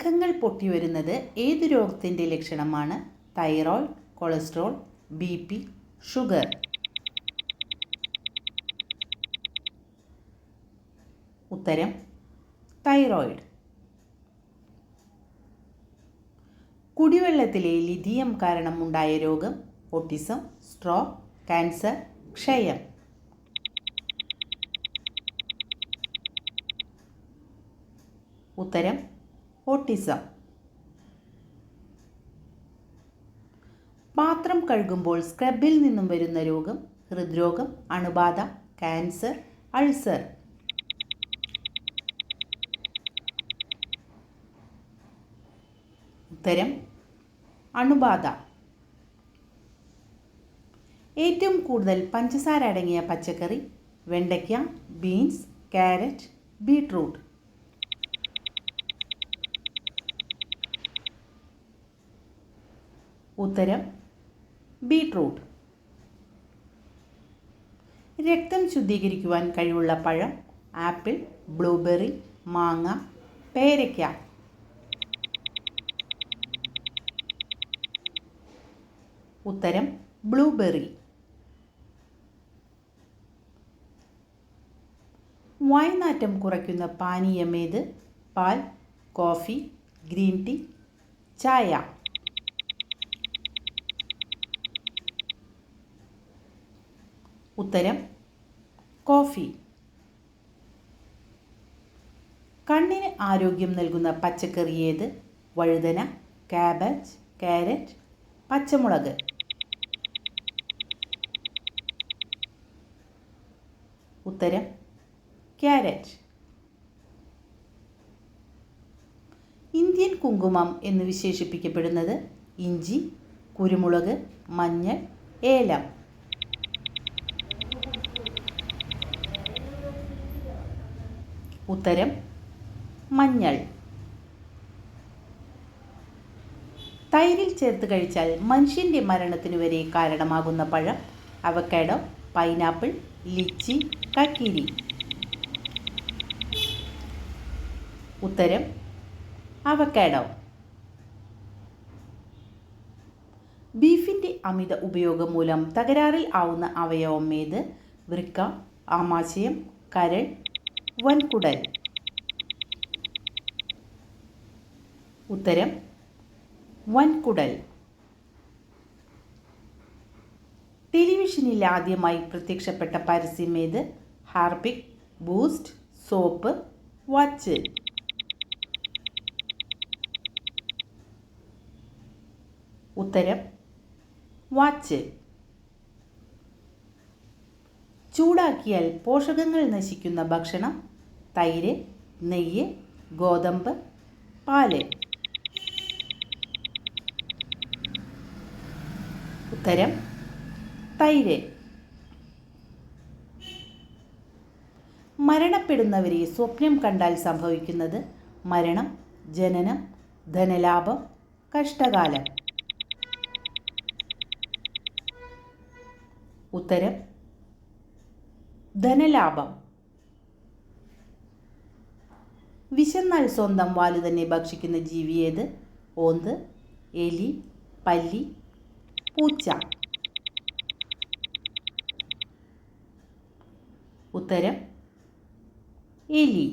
നഖങ്ങൾ പൊട്ടിവരുന്നത് ഏത് രോഗത്തിന്റെ ലക്ഷണമാണ്? Thyroid cholesterol B P sugar. ഉത്തരം തൈറോയ്ഡ്. കുടിവെള്ളത്തിലെ ലിഥിയം കാരണം ഉണ്ടായ രോഗം ഓട്ടിസം സ്ട്രോക്ക് ക്യാൻസർ ക്ഷയം. ഉത്തരം ഓട്ടിസം. പാത്രം കഴുകുമ്പോൾ സ്ക്രബിൽ നിന്നും വരുന്ന രോഗം ഹൃദ്രോഗം അണുബാധ ക്യാൻസർ അൾസർ. ഉത്തരം അണുബാധ. ഏറ്റവും കൂടുതൽ പഞ്ചസാര അടങ്ങിയ പച്ചക്കറി വെണ്ടയ്ക്ക ബീൻസ് ക്യാരറ്റ് ബീട്രൂട്ട്. ഉത്തരം ബീട്രൂട്ട്. രക്തം ശുദ്ധീകരിക്കുവാൻ കഴിവുള്ള പഴം ആപ്പിൾ ബ്ലൂബെറി മാങ്ങ പേരയ്ക്ക. ഉത്തരം ബ്ലൂബെറി. വായ്നാറ്റം കുറയ്ക്കുന്ന പാനീയമേത്? പാൽ കോഫി ഗ്രീൻ ടീ ചായ. ഉത്തരം കോഫി. കണ്ണിന് ആരോഗ്യം നൽകുന്ന പച്ചക്കറി ഏത്? വഴുതന കാബേജ് കാരറ്റ് പച്ചമുളക്. ഉത്തരം ക്യാരറ്റ്. ഇന്ത്യൻ കുങ്കുമം എന്ന് വിശേഷിപ്പിക്കപ്പെടുന്നത് ഇഞ്ചി കുരുമുളക് മഞ്ഞൾ ഏലം. ഉത്തരം മഞ്ഞൾ. തൈരിൽ ചേർത്ത് കഴിച്ചാൽ മനുഷ്യന്റെ മരണത്തിന് വരെ കാരണമാകുന്ന പഴം അവക്കാഡോ പൈനാപ്പിൾ ലിച്ചി കക്കിരി. ഉത്തരം അവക്കാഡോ ബീഫിന്റെ അമിത ഉപയോഗം മൂലം തകരാറിൽ ആവുന്ന അവയവം ഏത്? വൃക്ക ആമാശയം കരൾ വൻകുടൽ. ഉത്തരം വൻകുടൽ. ടെലിവിഷനിൽ ആദ്യമായി പ്രത്യക്ഷപ്പെട്ട പരസ്യം ഏത്? Harpic Boost soap watch. ഉത്തരം വാച്ച്. ചൂടാക്കിയാൽ പോഷകങ്ങൾ നശിക്കുന്ന ഭക്ഷണം തൈര് നെയ്യ് ഗോതമ്പ് പാൽ. ഉത്തരം തൈര്. മരണപ്പെടുന്നവരെ സ്വപ്നം കണ്ടാൽ സംഭവിക്കുന്നത് മരണം ജനനം ധനലാഭം കഷ്ടകാലം. ഉത്തരം ധനലാഭം. വിശന്നാൽ സ്വന്തം വാൽ തന്നെ ഭക്ഷിക്കുന്ന ജീവി ഏത്? ഓന്ത് എലി പല്ലി പൂച്ച. ഉത്തരം എലി.